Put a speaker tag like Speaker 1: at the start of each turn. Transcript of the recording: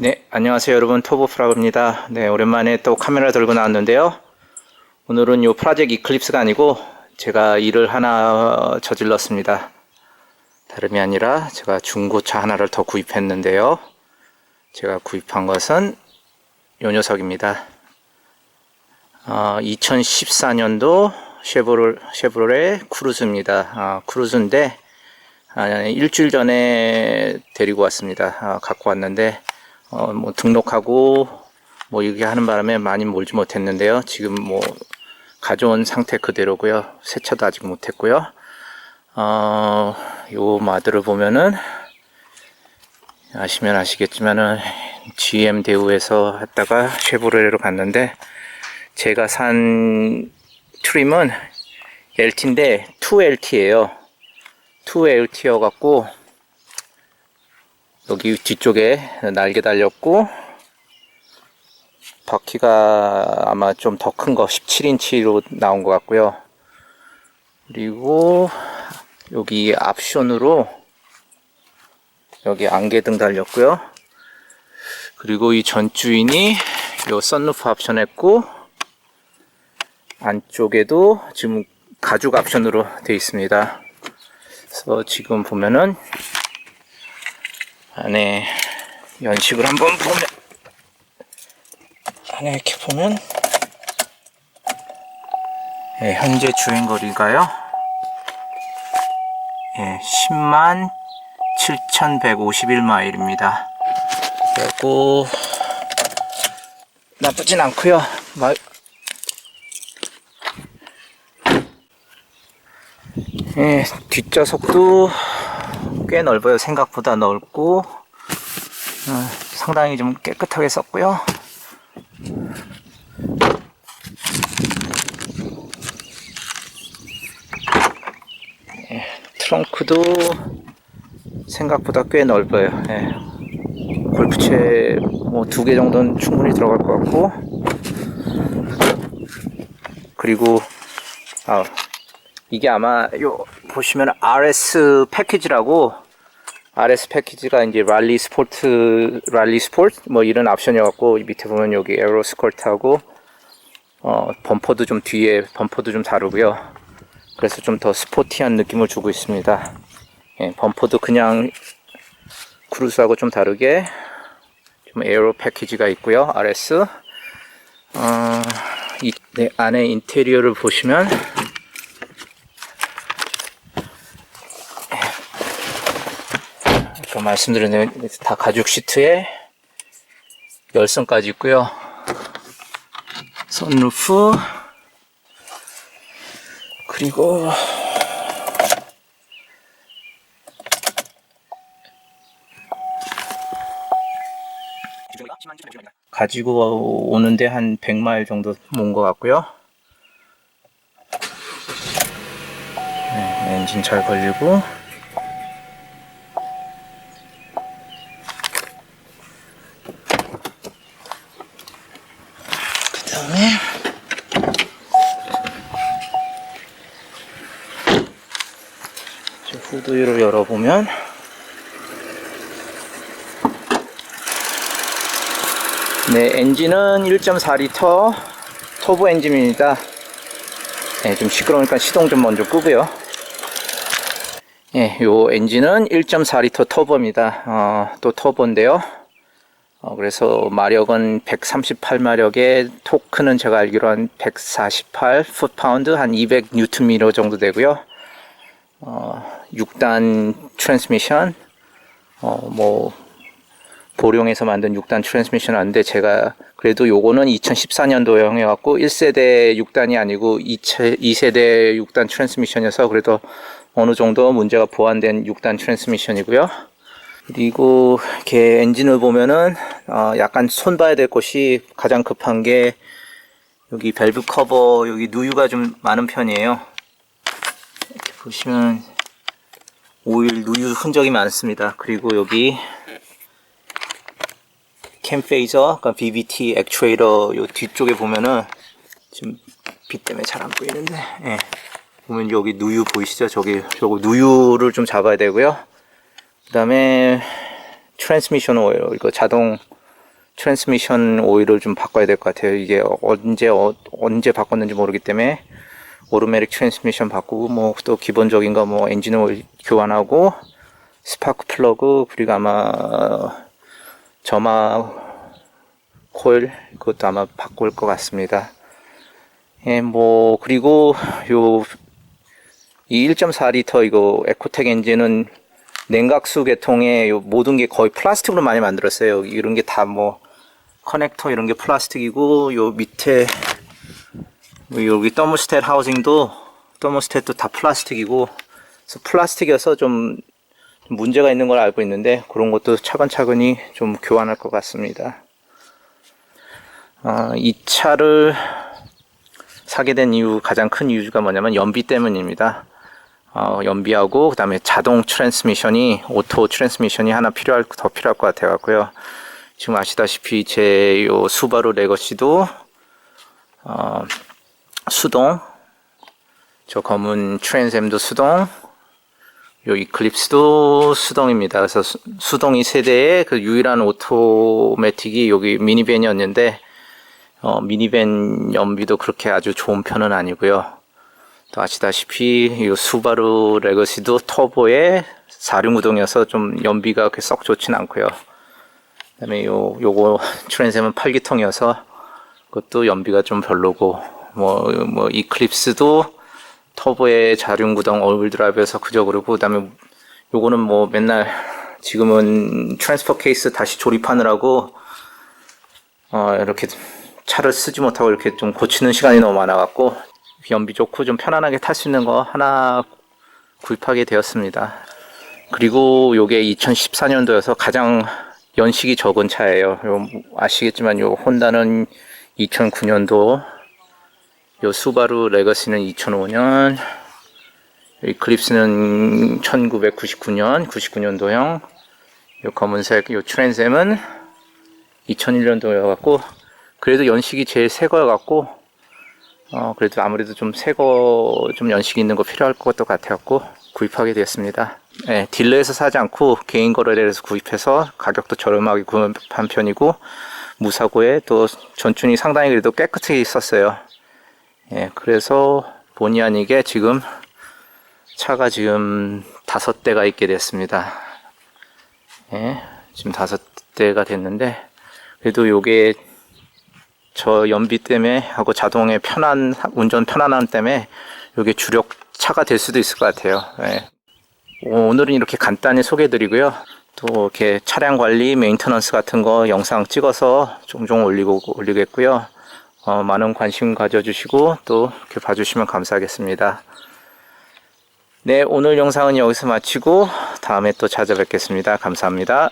Speaker 1: 네, 안녕하세요 여러분 토보프라그입니다. 네, 오랜만에 또 카메라 들고 나왔는데요. 오늘은 요 프라젝트 이클립스가 아니고 제가 일을 하나 저질렀습니다. 다름이 아니라 제가 중고차 하나를 더 구입했는데요. 제가 구입한 것은 요 녀석입니다. 어, 2014년도 쉐보를, 쉐보레 크루즈입니다. 아, 크루즈인데 아, 일주일 전에 데리고 왔습니다. 아, 갖고 왔는데 어, 뭐 등록하고 뭐 이렇게 하는 바람에 많이 몰지 못했는데요. 지금 뭐 가져온 상태 그대로고요. 세차도 아직 못했고요. 어, 요 마드를 보면은 아시면 아시겠지만은 GM 대우에서 했다가 쉐보레로 갔는데 제가 산 트림은 LT인데 2LT예요. 2LT여 갖고 여기 뒤쪽에 날개 달렸고 바퀴가 아마 좀 더 큰 거 17인치로 나온 것 같고요. 그리고 여기 앞션으로 여기 안개등 달렸고요. 그리고 이 전주인이 요 썬루프 옵션 했고 안쪽에도 지금 가죽 옵션으로 되어 있습니다. 그래서 지금 보면은 안에 연식을 한번 보면. 안에 이렇게 보면. 예, 현재 주행 거리가요. 예, 10만 7,151마일입니다. 그리고 나쁘진 않고요. 마- 예, 뒷좌석도 꽤 넓어요. 생각보다 넓고 어, 상당히 좀 깨끗하게 썼고요. 예, 트렁크도 생각보다 꽤 넓어요. 예. 골프채 뭐 두 개 정도는 충분히 들어갈 것 같고 그리고 아, 이게 아마 요 보시면 RS 패키지라고 RS 패키지가 이제 랄리 스포트 랄리 스포츠 뭐 이런 옵션이었고 밑에 보면 여기 에어로 스커트하고 어 범퍼도 좀 뒤에 범퍼도 좀 다르고요. 그래서 좀 더 스포티한 느낌을 주고 있습니다. 예, 범퍼도 그냥 크루즈하고 좀 다르게 좀 에어로 패키지가 있고요. RS 어, 이 네, 안에 인테리어를 보시면 아까 말씀드린 다 가죽 시트에 열선까지 있고요. 선루프 그리고 가지고 오는데 한 100마일 정도 온것 같고요. 네, 엔진 잘 걸리고 후드를 열어보면. 네 엔진은 1.4리터 터보 엔진입니다. 네, 좀 시끄러우니까 시동 좀 먼저 끄고요. 예, 요 엔진은 1.4리터 터보입니다. 어, 또 터보인데요. 어, 그래서 마력은 138마력에 토크는 제가 알기로 한 148 풋파운드 한 200 뉴턴미터 정도 되고요. 어, 6단 트랜스미션 어, 뭐 보령에서 만든 6단 트랜스미션 하는데 제가 그래도 요거는 2014년도형 해갖고 1세대 6단이 아니고 2세, 2세대 6단 트랜스미션이어서 그래도 어느 정도 문제가 보완된 6단 트랜스미션이고요. 그리고 이렇게 엔진을 보면은 어, 약간 손 봐야 될 곳이 가장 급한 게 여기 밸브 커버 여기 누유가 좀 많은 편이에요. 이렇게 보시면 오일 누유 흔적이 많습니다. 그리고 여기 캠페이저, 그러니까 BBT 액추에이터 요 뒤쪽에 보면은 지금 빛 때문에 잘 안 보이는데, 예. 보면 여기 누유 보이시죠? 저기 저거 누유를 좀 잡아야 되고요. 그 다음에 트랜스미션 오일 이거 자동 트랜스미션 오일을 좀 바꿔야 될 것 같아요. 이게 언제 어, 언제 바꿨는지 모르기 때문에 오토매틱 트랜스미션 바꾸고 뭐 또 기본적인 거 뭐 엔진 오일 교환하고 스파크 플러그 그리고 아마 점화 코일 그것도 아마 바꿀 것 같습니다. 예, 뭐 그리고 요 이 1.4리터 이거 에코텍 엔진은 냉각수 계통의 요 모든 게 거의 플라스틱으로 많이 만들었어요. 이런 게 다 뭐 커넥터 이런 게 플라스틱이고 요 밑에 뭐 여기 더모스탯 하우징도 더모스탯도 다 플라스틱이고 그래서 플라스틱이어서 좀 문제가 있는 걸 알고 있는데 그런 것도 차근차근히 좀 교환할 것 같습니다. 아, 이 차를 사게 된 이유 가장 큰 이유가 뭐냐면 연비 때문입니다. 어, 연비하고 그다음에 자동 트랜스미션이 오토 트랜스미션이 하나 필요할 더 필요할 것 같아 갖고요. 지금 아시다시피 제 요 수바루 레거시도 어, 수동 저 검은 트랜샘도 수동 요 이클립스도 수동입니다. 그래서 수, 수동이 세대의 그 유일한 오토매틱이 여기 미니밴이었는데 어, 미니밴 연비도 그렇게 아주 좋은 편은 아니고요. 또 아시다시피 이 수바루 레거시도 터보의 4륜구동이어서 좀 연비가 그렇게 썩 좋진 않고요. 그다음에 요 요거 트랜샘은 8기통이어서 그것도 연비가 좀 별로고 뭐 뭐 이클립스도 터보의 자륜구동 얼굴 드라이브에서 그저 그러고 그 다음에 요거는 뭐 맨날 지금은 트랜스퍼 케이스 다시 조립하느라고 어 이렇게 차를 쓰지 못하고 이렇게 좀 고치는 시간이 너무 많아갖고 연비 좋고 좀 편안하게 탈 수 있는 거 하나 구입하게 되었습니다. 그리고 요게 2014년도여서 가장 연식이 적은 차예요. 요 아시겠지만 요 혼다는 2009년도, 요 수바루 레거시는 2005년, 이 클립스는 1999년, 99년도형, 요 검은색 요 트랜샘은 2001년도여 갖고 그래도 연식이 제일 새 거여갖고 어 그래도 아무래도 좀 새거 좀 연식 있는 거 필요할 것도 같아 갖고 구입하게 되었습니다. 네, 딜러에서 사지 않고 개인 거래대에서 구입해서 가격도 저렴하게 구입한 편이고 무사고에 또 전춘이 상당히 그래도 깨끗하게 있었어요. 예, 그래서 본의 아니게 지금 차가 지금 다섯 대가 있게 됐습니다. 예, 지금 다섯 대가 됐는데 그래도 요게 저 연비 때문에 하고 자동의 편한 운전 편안함 때문에 이게 주력 차가 될 수도 있을 것 같아요. 예. 오늘은 이렇게 간단히 소개해드리고요. 또 이렇게 차량 관리, 메인터넌스 같은 거 영상 찍어서 종종 올리고 올리겠고요. 어, 많은 관심 가져주시고 또 이렇게 봐주시면 감사하겠습니다. 네, 오늘 영상은 여기서 마치고 다음에 또 찾아뵙겠습니다. 감사합니다.